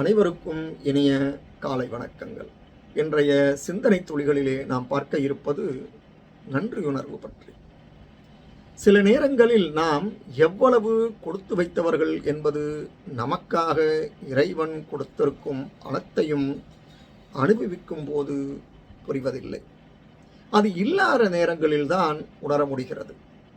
அனைவருக்கும் இனிய காலை வணக்கங்கள். இன்றைய சிந்தனை துளிகளிலே நாம் பார்க்க இருப்பது நன்றியுணர்வு பற்றி. சில நேரங்களில் நாம் எவ்வளவு கொடுத்து வைத்தவர்கள் என்பது நமக்காக இறைவன் கொடுத்திருக்கும் அனைத்தையும் அனுபவிக்கும் போது புரிவதில்லை. அது இல்லாத நேரங்களில்தான் உணர முடிகிறது.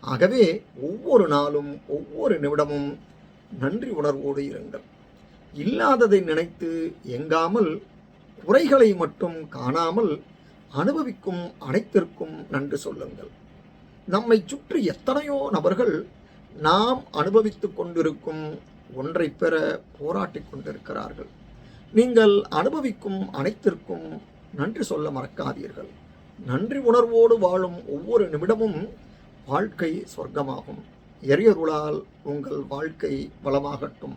ஆகவே ஒவ்வொரு நாளும் ஒவ்வொரு நிமிடமும் நன்றி உணர்வோடு இருங்கள். இல்லாததை நினைத்து எங்காமல் குறைகளை மட்டும் காணாமல் அனுபவிக்கும் அனைத்திற்கும் நன்றி சொல்லுங்கள். நம்மை சுற்றி எத்தனையோ நபர்கள் நாம் அனுபவித்துக் கொண்டிருக்கும் ஒன்றை பெற போராட்டி கொண்டிருக்கிறார்கள். நீங்கள் அனுபவிக்கும் அனைத்திற்கும் நன்றி சொல்ல மறக்காதீர்கள். நன்றி உணர்வோடு வாழும் ஒவ்வொரு நிமிடமும் வாழ்க்கை சொர்க்கமாகும். எரியருளால் உங்கள் வாழ்க்கை வளமாகட்டும்.